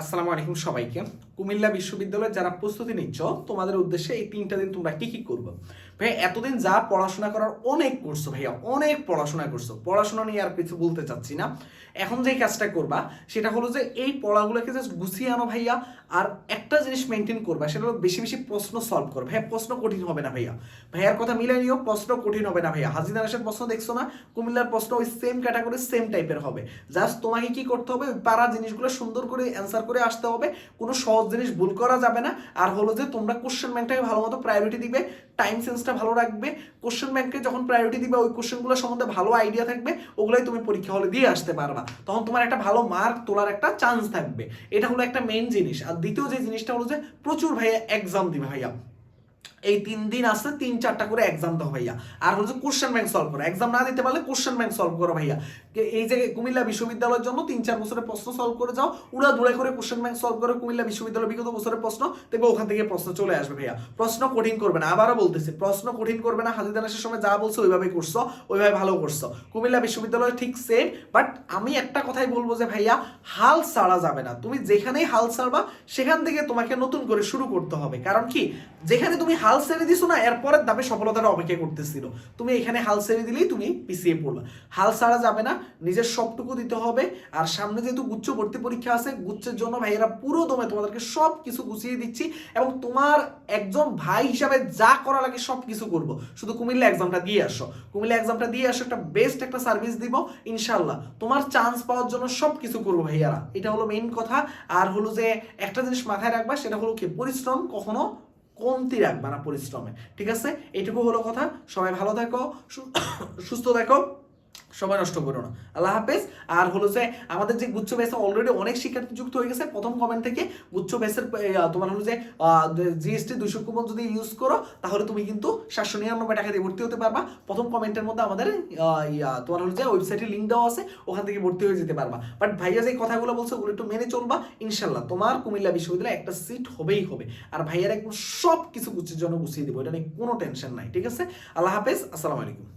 আসসালামু আলাইকুম সবাইকে। কুমিল্লা বিশ্ববিদ্যালয়ে যারা প্রস্তুতি নিচ্ছ, তোমাদের উদ্দেশ্যে এই তিনটা দিন তোমরা কি কি করবে? ভাইয়া, এতদিন যা পড়াশোনা করার অনেক করছ ভাইয়া, অনেক পড়াশোনা করছ। পড়াশোনা নিয়ে আর কিছু বলতে চাচ্ছি না। এখন যে কাজটা করবা, সেটা হলো যে এই পড়াগুলোকে জাস্ট গুছিয়ে আনো ভাইয়া, আর একটা জিনিস মেনটেন করবা, সেটা হলো বেশি বেশি প্রশ্ন সলভ করো। ভাইয়া, প্রশ্ন কঠিন হবে না ভাইয়া। ভাইয়ার কথা মিলে নিও, প্রশ্ন কঠিন হবে না ভাইয়া। হাজির আসার প্রশ্ন দেখছ না? কুমিল্লার প্রশ্ন ওই সেম ক্যাটাগরি সেম টাইপের হবে। জাস্ট তোমাকে কি করতে হবে? পাড়া জিনিসগুলো সুন্দর করে অ্যান্সার করে আসতে হবে। কোনো সহজ জিনিস ভুল করা যাবে না। আর হলো যে তোমরা কোশ্চেন ব্যাংকটাকে ভালো মতো প্রায়োরিটি দিবে টাইম সেন্সটা ভালো রাখবে। কোশ্চেন ব্যাংকে যখন প্রায়োরিটি দিবে, ওই কোশ্চেনগুলো সম্বন্ধে ভালো আইডিয়া থাকবে, ওগুলোই তুমি পরীক্ষা হলে দিয়ে আসতে পারবা। তখন তোমার একটা ভালো মার্ক তোলার একটা চান্স থাকবে। এটা হলো একটা মেন জিনিস। আর দ্বিতীয় যে জিনিসটা হলো যে প্রচুর ভাইয়া এক্সাম দিবে ভাইয়া। এই তিন দিন আসছে তিন, চারটা করে এক্সাম দাও ভাইয়া। আর হচ্ছে কোশ্চেন ব্যাংক সলভ করো। এক্সাম না দিতে পারলে কোশ্চেন ব্যাংক সলভ করো ভাইয়া। এই যে কুমিল্লা বিশ্ববিদ্যালয়ের জন্য তিন, চার বছরের প্রশ্ন সলভ করে যাও। উড়া ধুড়ে করে কোশ্চেন ব্যাংক সলভ করে, কুমিল্লা বিশ্ববিদ্যালয়ের বিগত বছরের প্রশ্ন। দেখবে ওখান থেকে প্রশ্ন চলে আসবে ভাইয়া। প্রশ্ন কঠিন করবে না। আবারও বলতেছি, প্রশ্ন কঠিন করবে না। হাজিদানাসের সময় যা বলছো ওইভাবে করছ, ওইভাবে ভালো করছ। কুমিল্লা বিশ্ববিদ্যালয় ঠিক সেম বাট আমি একটা কথাই বলব যে ভাইয়া, হাল ছাড়া যাবে না। তুমি যেখানেই হাল ছাড়বা, সেখান থেকে তোমাকে নতুন করে শুরু করতে হবে। কারণ কি? যেখানে তুমি হাল ছেড়ে দিছো না, এরপরের দাবে সফলতাটা অপেক্ষা করতেছিল। তুমি এখানে হাল ছেড়ে দিলেই তুমি পিছিয়ে পড়বে হাল ছাড়া যাবে না, নিজের সবটুকু দিতে হবে, আর সামনে যেহেতু গুচ্ছ ভর্তি পরীক্ষা আছে, গুচ্ছের জন্য ভাইয়েরা পুরো দমে তোমাদেরকে সব কিছু গুছিয়ে দিচ্ছি, এবং তোমার একজন ভাই হিসাবে যা করা লাগে সব কিছু করব। শুধু কুমিল্লা এক্সামটা দিয়ে আসো। কুমিল্লা এক্সামটা দিয়ে আসো, একটা বেস্ট একটা সার্ভিস দিব ইনশাল্লাহ তোমার চান্স পাওয়ার জন্য সব কিছু করব ভাইয়ারা। এটা হলো মেইন কথা। আর হলো যে একটা জিনিস মাথায় রাখবা, সেটা হলো কি, পরিশ্রম কখনো কমতি রাখবা না পরিশ্রমে। ঠিক আছে? এটুকু হলো কথা। সবাই ভালো থাকো সুস্থ থাকো। সময় নষ্ট করো না। আল্লাহ হাফেজ। আর হলো যে, আমাদের যে গুচ্ছ বেসে অলরেডি অনেক শিক্ষার্থী যুক্ত হয়ে গেছে। প্রথম কমেন্ট থেকে গুচ্ছ বেসের তোমার হলো যে জিএসটি দুইশো কুপন যদি ইউজ করো, তাহলে তুমি কিন্তু সাতশো নিরানব্বই টাকা দিয়ে ভর্তি হতে পারবা। প্রথম কমেন্টের মধ্যে আমাদের তোমার হলো যে ওয়েবসাইটে লিঙ্ক দেওয়া আছে। ওখান থেকে ভর্তি হয়ে যেতে পারবা। বাট ভাইয়া যে কথাগুলো বলছে, ওগুলো একটু মেনে চলবা। ইনশাল্লাহ তোমার কুমিল্লা বিশ্ববিদ্যালয়ে একটা সিট হবেই হবে। আর ভাইয়ার একদম সব কিছু গুচ্ছের জন্য গুছিয়ে দিব। এটা নিয়ে কোনো টেনশন নাই, ঠিক আছে? আল্লাহ হাফেজ, আসসালামু আলাইকুম।